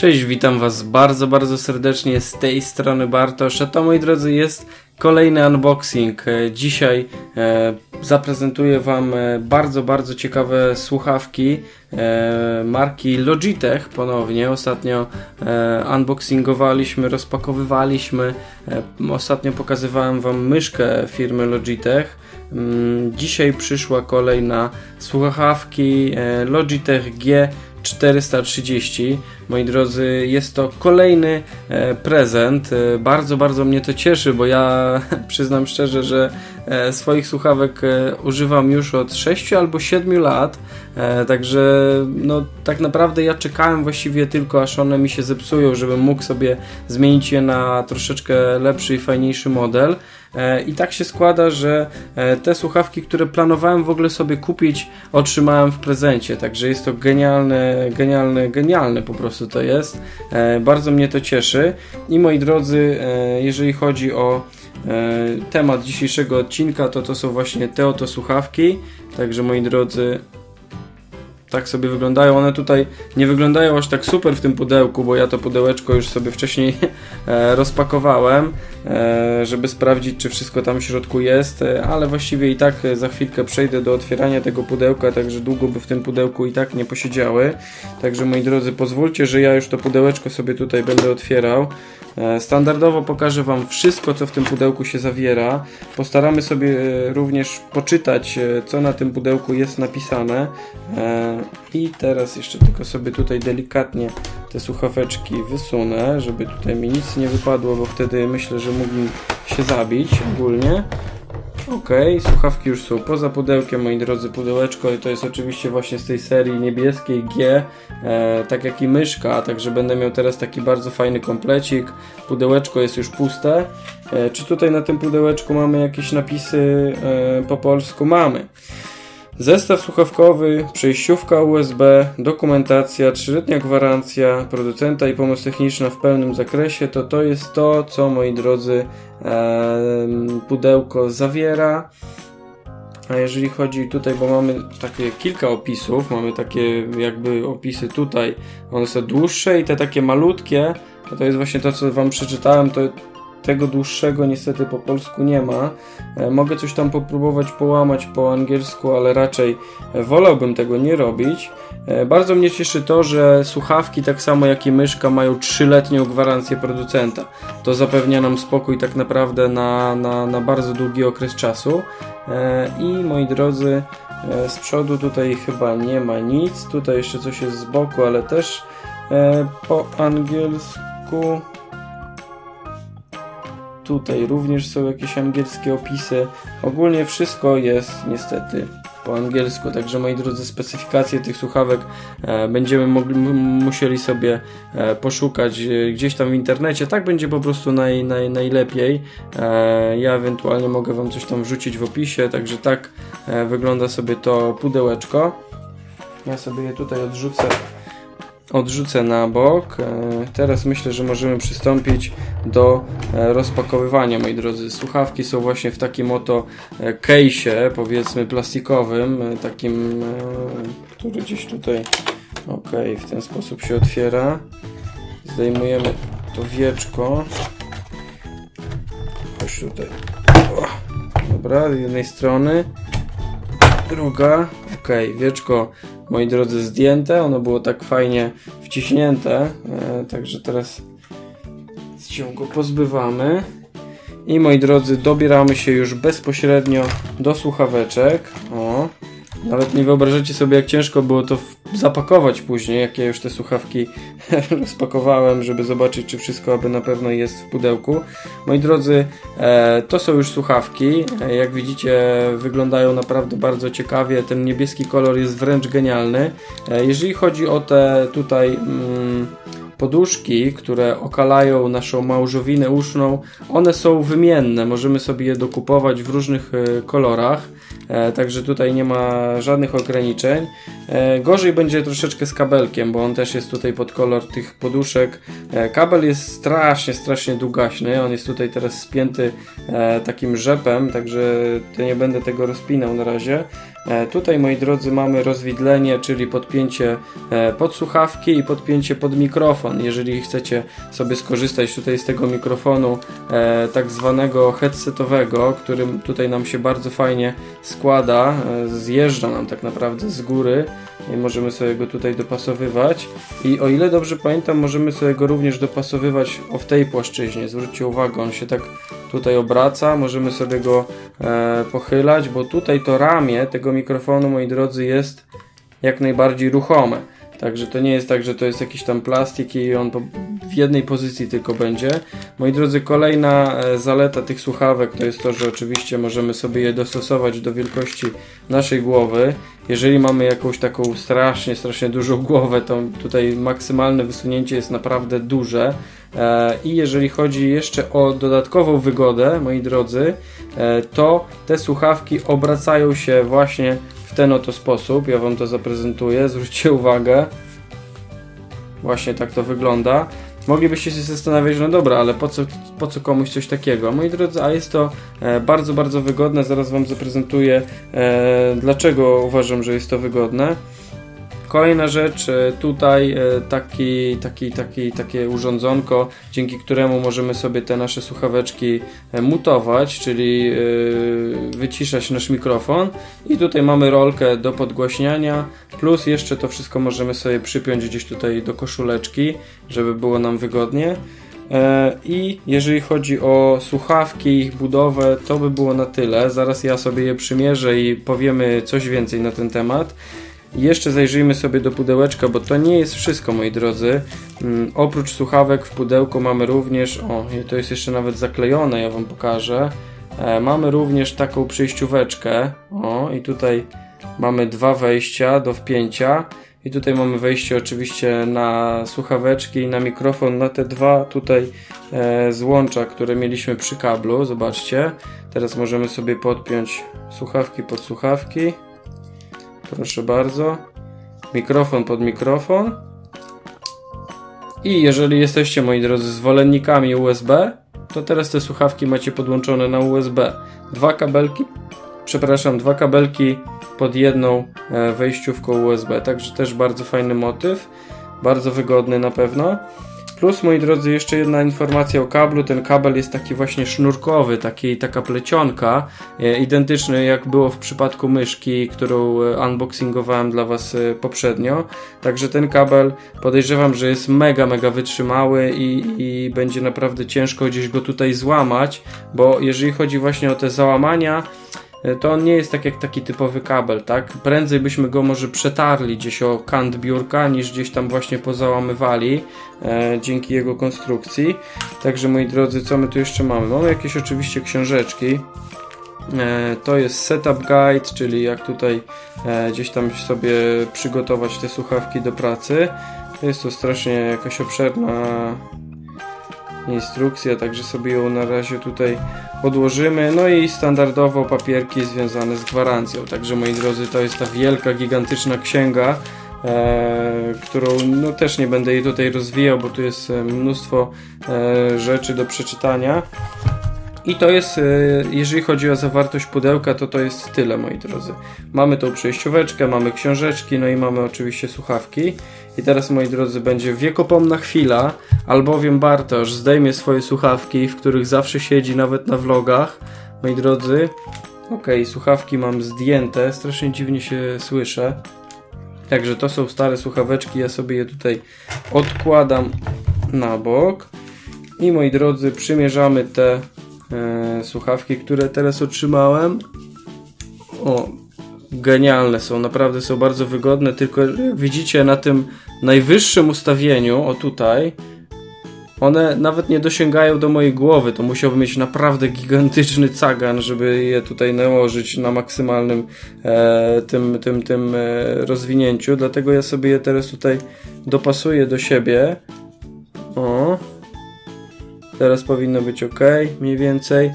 Cześć, witam Was bardzo, bardzo serdecznie z tej strony Bartosz. A to, moi drodzy, jest kolejny unboxing. E, dzisiaj e, zaprezentuję Wam e, bardzo, bardzo ciekawe słuchawki e, marki Logitech ponownie. Ostatnio e, unboxingowaliśmy, rozpakowywaliśmy. E, ostatnio pokazywałem Wam myszkę firmy Logitech. Mm, dzisiaj przyszła kolej na słuchawki Logitech G 430. Moi drodzy, jest to kolejny e, prezent. E, bardzo, bardzo mnie to cieszy, bo ja przyznam szczerze, że swoich słuchawek używam już od 6 albo 7 lat. Także no, tak naprawdę ja czekałem właściwie tylko aż one mi się zepsują, żebym mógł sobie zmienić je na troszeczkę lepszy i fajniejszy model. E, I tak się składa, że e, te słuchawki, które planowałem w ogóle sobie kupić, otrzymałem w prezencie. Także jest to genialne, genialne, genialne po prostu to jest. E, bardzo mnie to cieszy. I moi drodzy, jeżeli chodzi o temat dzisiejszego odcinka, to to są właśnie te oto słuchawki. Także moi drodzy, tak sobie wyglądają. One tutaj nie wyglądają aż tak super w tym pudełku, bo ja to pudełeczko już sobie wcześniej e, rozpakowałem, e, żeby sprawdzić, czy wszystko tam w środku jest, e, ale właściwie i tak za chwilkę przejdę do otwierania tego pudełka, także długo by w tym pudełku i tak nie posiedziały. Także moi drodzy, pozwólcie, że ja już to pudełeczko sobie tutaj będę otwierał. Standardowo pokażę Wam wszystko, co w tym pudełku się zawiera. Postaramy sobie również poczytać, co na tym pudełku jest napisane. I teraz jeszcze tylko sobie tutaj delikatnie te słuchaweczki wysunę, żeby tutaj mi nic nie wypadło, bo wtedy myślę, że mógłbym się zabić ogólnie. Ok, słuchawki już są poza pudełkiem, moi drodzy, pudełeczko to jest oczywiście właśnie z tej serii niebieskiej G, e, tak jak i myszka, także będę miał teraz taki bardzo fajny komplecik. Pudełeczko jest już puste. E, czy tutaj na tym pudełeczku mamy jakieś napisy e, po polsku? Mamy. Zestaw słuchawkowy, przejściówka USB, dokumentacja, 3-letnia gwarancja producenta i pomoc techniczna w pełnym zakresie, to to jest to, co moi drodzy pudełko zawiera. A jeżeli chodzi tutaj, bo mamy takie kilka opisów, mamy takie jakby opisy tutaj, one są dłuższe i te takie malutkie, to jest właśnie to, co Wam przeczytałem, to tego dłuższego niestety po polsku nie ma. E, mogę coś tam popróbować połamać po angielsku, ale raczej wolałbym tego nie robić. E, bardzo mnie cieszy to, że słuchawki, tak samo jak i myszka, mają 3-letnią gwarancję producenta. To zapewnia nam spokój tak naprawdę na, na, na bardzo długi okres czasu. E, I moi drodzy, z przodu tutaj chyba nie ma nic. Tutaj jeszcze coś jest z boku, ale też po angielsku. Tutaj również są jakieś angielskie opisy. Ogólnie wszystko jest niestety po angielsku, także moi drodzy, specyfikacje tych słuchawek e, będziemy mogli, musieli sobie e, poszukać e, gdzieś tam w internecie. Tak będzie po prostu naj, naj, najlepiej. E, ja ewentualnie mogę Wam coś tam wrzucić w opisie, także tak e, wygląda sobie to pudełeczko. Ja sobie je tutaj odrzucę odrzucę na bok. E, teraz myślę, że możemy przystąpić do e, rozpakowywania, moi drodzy. Słuchawki są właśnie w takim oto e, case'ie, powiedzmy plastikowym, takim, który gdzieś tutaj, ok, w ten sposób się otwiera. Zdejmujemy to wieczko. Chodź tutaj. Dobra, z jednej strony. Druga. Ok, wieczko moi drodzy, zdjęte. Ono było tak fajnie wciśnięte, e, także teraz się go pozbywamy. I moi drodzy, dobieramy się już bezpośrednio do słuchaweczek. O, nawet nie wyobrażacie sobie, jak ciężko było to zapakować później, jak ja już te słuchawki rozpakowałem, żeby zobaczyć, czy wszystko aby na pewno jest w pudełku. Moi drodzy, e, to są już słuchawki. E, jak widzicie, wyglądają naprawdę bardzo ciekawie. Ten niebieski kolor jest wręcz genialny. E, jeżeli chodzi o te tutaj... Mm, poduszki, które okalają naszą małżowinę uszną, one są wymienne. Możemy sobie je dokupować w różnych kolorach, także tutaj nie ma żadnych ograniczeń. E, gorzej będzie troszeczkę z kabelkiem, bo on też jest tutaj pod kolor tych poduszek. Kabel jest strasznie, strasznie długaśny. On jest tutaj teraz spięty takim rzepem, także nie będę tego rozpinał na razie. E, tutaj, moi drodzy, mamy rozwidlenie, czyli podpięcie e, pod słuchawki i podpięcie pod mikrofon. Jeżeli chcecie sobie skorzystać tutaj z tego mikrofonu e, tak zwanego headsetowego, którym tutaj nam się bardzo fajnie składa, zjeżdża nam tak naprawdę z góry możemy sobie go tutaj dopasowywać i o ile dobrze pamiętam, możemy sobie go również dopasowywać w tej płaszczyźnie. Zwróćcie uwagę, on się tak tutaj obraca, możemy sobie go e, pochylać, bo tutaj to ramię tego mikrofonu, moi drodzy, jest jak najbardziej ruchome. Także to nie jest tak, że to jest jakiś tam plastik i on w jednej pozycji tylko będzie. Moi drodzy, kolejna e, zaleta tych słuchawek to jest to, że oczywiście możemy sobie je dostosować do wielkości naszej głowy. Jeżeli mamy jakąś taką strasznie, strasznie dużą głowę, to tutaj maksymalne wysunięcie jest naprawdę duże. E, I jeżeli chodzi jeszcze o dodatkową wygodę, moi drodzy, e, to te słuchawki obracają się właśnie w ten oto sposób. Ja Wam to zaprezentuję. Zwróćcie uwagę. Właśnie tak to wygląda. Moglibyście się zastanawiać, no dobra, ale po co, po co komuś coś takiego? Moi drodzy, a jest to e, bardzo, bardzo wygodne. Zaraz Wam zaprezentuję, e, dlaczego uważam, że jest to wygodne. Kolejna rzecz, e, tutaj e, taki, taki, taki, takie urządzonko, dzięki któremu możemy sobie te nasze słuchaweczki e, mutować, czyli wyciszać nasz mikrofon. I tutaj mamy rolkę do podgłaśniania, plus jeszcze to wszystko możemy sobie przypiąć gdzieś tutaj do koszuleczki, żeby było nam wygodnie. I jeżeli chodzi o słuchawki, ich budowę, to by było na tyle. Zaraz ja sobie je przymierzę i powiemy coś więcej na ten temat. Jeszcze zajrzyjmy sobie do pudełeczka, bo to nie jest wszystko, moi drodzy. Mm, oprócz słuchawek w pudełku mamy również, o, to jest jeszcze nawet zaklejone, ja Wam pokażę. E, mamy również taką przejścióweczkę, o, i tutaj mamy dwa wejścia do wpięcia. I tutaj mamy wejście oczywiście na słuchaweczki i na mikrofon, na te dwa tutaj e, złącza, które mieliśmy przy kablu. Zobaczcie. Teraz możemy sobie podpiąć słuchawki pod słuchawki. Proszę bardzo. Mikrofon pod mikrofon. I jeżeli jesteście, moi drodzy, zwolennikami USB, to teraz te słuchawki macie podłączone na USB. Dwa kabelki, przepraszam, dwa kabelki pod jedną e, wejściówką USB. Także też bardzo fajny motyw. Bardzo wygodny na pewno. Plus, moi drodzy, jeszcze jedna informacja o kablu. Ten kabel jest taki właśnie sznurkowy, taki, taka plecionka, e, identyczny jak było w przypadku myszki, którą e, unboxingowałem dla Was e, poprzednio. Także ten kabel podejrzewam, że jest mega, mega wytrzymały i, i będzie naprawdę ciężko gdzieś go tutaj złamać, bo jeżeli chodzi właśnie o te załamania, to on nie jest tak jak taki typowy kabel, tak? Prędzej byśmy go może przetarli gdzieś o kant biurka, niż gdzieś tam właśnie pozałamywali e, dzięki jego konstrukcji. Także moi drodzy, co my tu jeszcze mamy? Mamy jakieś oczywiście książeczki. E, to jest setup guide, czyli jak tutaj e, gdzieś tam sobie przygotować te słuchawki do pracy. Jest to strasznie jakaś obszerna instrukcja, także sobie ją na razie tutaj odłożymy. No i standardowo papierki związane z gwarancją. Także moi drodzy, to jest ta wielka, gigantyczna księga, e, którą no, też nie będę jej tutaj rozwijał, bo tu jest e, mnóstwo e, rzeczy do przeczytania. I to jest, e, jeżeli chodzi o zawartość pudełka, to to jest tyle, moi drodzy. Mamy tą przejścióweczkę, mamy książeczki, no i mamy oczywiście słuchawki. I teraz, moi drodzy, będzie wiekopomna chwila, albowiem Bartosz zdejmie swoje słuchawki, w których zawsze siedzi nawet na vlogach. Moi drodzy, ok, słuchawki mam zdjęte, strasznie dziwnie się słyszę. Także to są stare słuchaweczki, ja sobie je tutaj odkładam na bok. I moi drodzy, przymierzamy te e, słuchawki, które teraz otrzymałem. O, genialne są, naprawdę są bardzo wygodne, tylko jak widzicie na tym najwyższym ustawieniu, o tutaj, one nawet nie dosięgają do mojej głowy, to musiałbym mieć naprawdę gigantyczny cagan, żeby je tutaj nałożyć na maksymalnym e, tym, tym, tym e, rozwinięciu, dlatego ja sobie je teraz tutaj dopasuję do siebie. O, teraz powinno być ok, mniej więcej.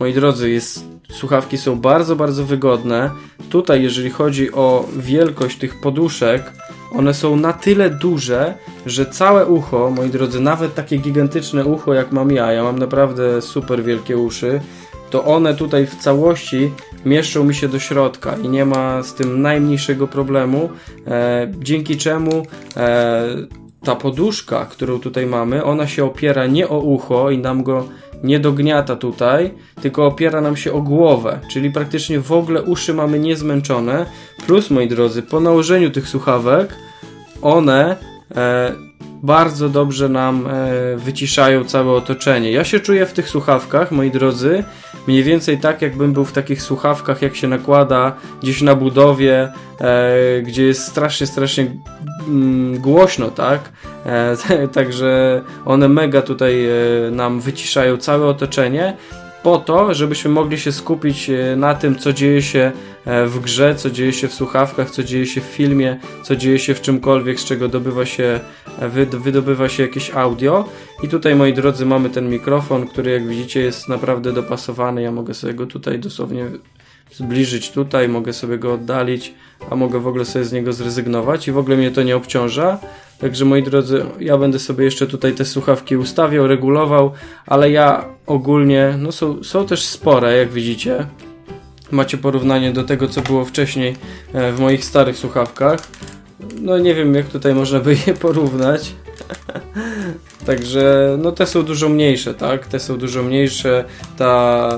Moi drodzy, jest Słuchawki są bardzo, bardzo wygodne. Tutaj, jeżeli chodzi o wielkość tych poduszek, one są na tyle duże, że całe ucho, moi drodzy, nawet takie gigantyczne ucho jak mam ja, ja mam naprawdę super wielkie uszy, to one tutaj w całości mieszczą mi się do środka i nie ma z tym najmniejszego problemu, e, dzięki czemu e, ta poduszka, którą tutaj mamy, ona się opiera nie o ucho i nam go nie dogniata tutaj, tylko opiera nam się o głowę, czyli praktycznie w ogóle uszy mamy niezmęczone. Plus, moi drodzy, po nałożeniu tych słuchawek, one e, bardzo dobrze nam e, wyciszają całe otoczenie. Ja się czuję w tych słuchawkach, moi drodzy, mniej więcej tak, jakbym był w takich słuchawkach, jak się nakłada gdzieś na budowie, e, gdzie jest strasznie, strasznie głośno, tak? E, także one mega tutaj e, nam wyciszają całe otoczenie po to, żebyśmy mogli się skupić e, na tym, co dzieje się w grze, co dzieje się w słuchawkach, co dzieje się w filmie, co dzieje się w czymkolwiek, z czego dobywa się, wydobywa się jakieś audio. I tutaj, moi drodzy, mamy ten mikrofon, który jak widzicie jest naprawdę dopasowany. Ja mogę sobie go tutaj dosłownie zbliżyć tutaj, mogę sobie go oddalić, a mogę w ogóle sobie z niego zrezygnować i w ogóle mnie to nie obciąża. Także moi drodzy, ja będę sobie jeszcze tutaj te słuchawki ustawiał, regulował, ale ja ogólnie, no są, są też spore, jak widzicie. Macie porównanie do tego, co było wcześniej e, w moich starych słuchawkach. No nie wiem, jak tutaj można by je porównać. Także no te są dużo mniejsze, tak? Te są dużo mniejsze. Ta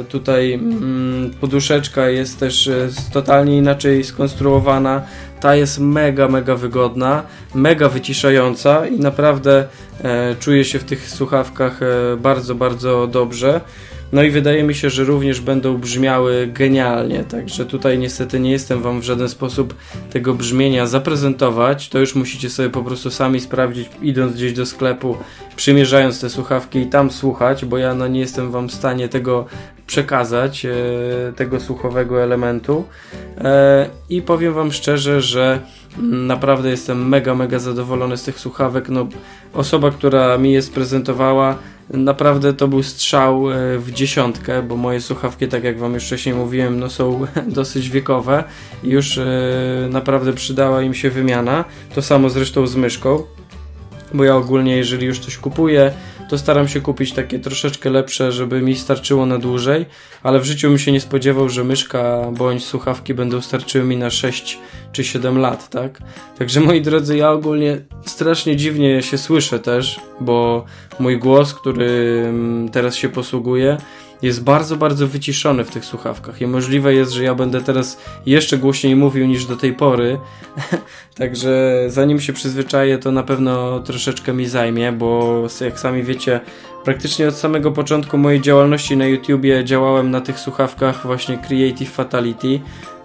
e, tutaj mm, poduszeczka jest też e, totalnie inaczej skonstruowana. Ta jest mega, mega wygodna, mega wyciszająca i naprawdę e, czuję się w tych słuchawkach e, bardzo, bardzo dobrze. No i wydaje mi się, że również będą brzmiały genialnie, także tutaj niestety nie jestem Wam w żaden sposób tego brzmienia zaprezentować. To już musicie sobie po prostu sami sprawdzić, idąc gdzieś do sklepu, przymierzając te słuchawki i tam słuchać, bo ja no nie jestem Wam w stanie tego przekazać, e, tego słuchowego elementu. E, I powiem Wam szczerze, że naprawdę jestem mega, mega zadowolony z tych słuchawek. No, osoba, która mi je sprezentowała, Naprawdę to był strzał e, w dziesiątkę, bo moje słuchawki, tak jak Wam już wcześniej mówiłem, no są dosyć wiekowe i już e, naprawdę przydała im się wymiana. To samo zresztą z myszką, bo ja ogólnie, jeżeli już coś kupuję, to staram się kupić takie troszeczkę lepsze, żeby mi starczyło na dłużej, ale w życiu bym się nie spodziewał, że myszka bądź słuchawki będą starczyły mi na 6 czy 7 lat, tak? Także moi drodzy, ja ogólnie strasznie dziwnie się słyszę też, bo mój głos, który teraz się posługuje, jest bardzo, bardzo wyciszony w tych słuchawkach i możliwe jest, że ja będę teraz jeszcze głośniej mówił niż do tej pory. Także zanim się przyzwyczaję, to na pewno troszeczkę mi zajmie, bo jak sami wiecie, praktycznie od samego początku mojej działalności na YouTubie działałem na tych słuchawkach właśnie Creative Fatality,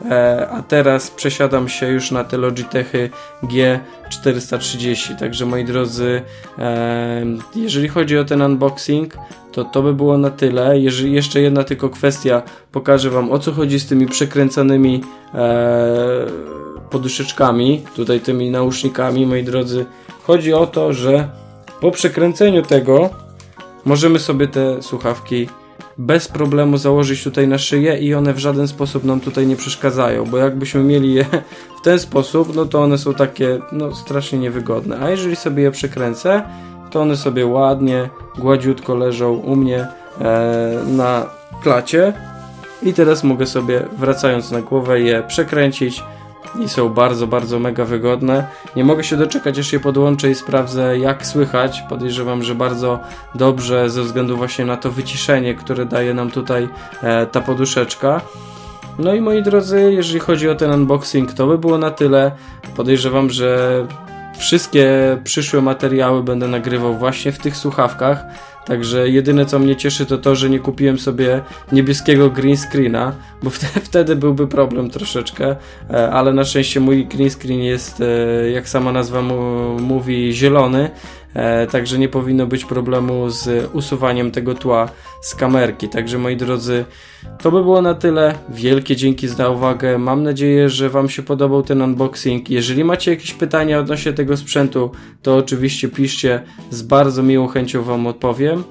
e, a teraz przesiadam się już na te Logitechy G430. Także moi drodzy, e, jeżeli chodzi o ten unboxing, to to by było na tyle. Jeżeli jeszcze jedna tylko kwestia, pokażę Wam o co chodzi z tymi przekręcanymi e, poduszeczkami, tutaj tymi nausznikami, moi drodzy. Chodzi o to, że po przekręceniu tego możemy sobie te słuchawki bez problemu założyć tutaj na szyję i one w żaden sposób nam tutaj nie przeszkadzają, bo jakbyśmy mieli je w ten sposób, no to one są takie no strasznie niewygodne. A jeżeli sobie je przekręcę, to one sobie ładnie, gładziutko leżą u mnie e, na klacie i teraz mogę sobie wracając na głowę je przekręcić i są bardzo, bardzo mega wygodne. Nie mogę się doczekać, aż je podłączę i sprawdzę jak słychać. Podejrzewam, że bardzo dobrze ze względu właśnie na to wyciszenie, które daje nam tutaj e, ta poduszeczka. No i moi drodzy, jeżeli chodzi o ten unboxing, to by było na tyle. Podejrzewam, że wszystkie przyszłe materiały będę nagrywał właśnie w tych słuchawkach. Także jedyne co mnie cieszy to to, że nie kupiłem sobie niebieskiego green screena, bo wtedy byłby problem troszeczkę, e, ale na szczęście mój green screen jest, e, jak sama nazwa mówi, zielony, także nie powinno być problemu z usuwaniem tego tła z kamerki. Także moi drodzy, to by było na tyle. Wielkie dzięki za uwagę. Mam nadzieję, że Wam się podobał ten unboxing. Jeżeli macie jakieś pytania odnośnie tego sprzętu, to oczywiście piszcie. Z bardzo miłą chęcią Wam odpowiem.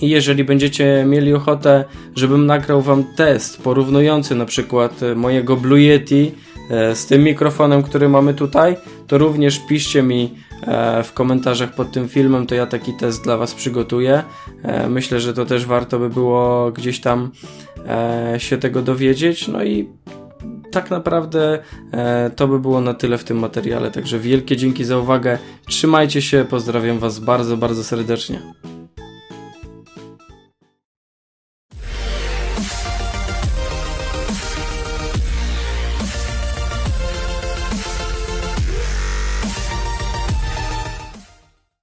I jeżeli będziecie mieli ochotę, żebym nagrał Wam test porównujący na przykład mojego Blue Yeti e, z tym mikrofonem, który mamy tutaj, to również piszcie mi E, w komentarzach pod tym filmem, to ja taki test dla Was przygotuję. E, myślę, że to też warto by było gdzieś tam e, się tego dowiedzieć. No i tak naprawdę e, to by było na tyle w tym materiale. Także wielkie dzięki za uwagę. Trzymajcie się, pozdrawiam Was bardzo, bardzo serdecznie.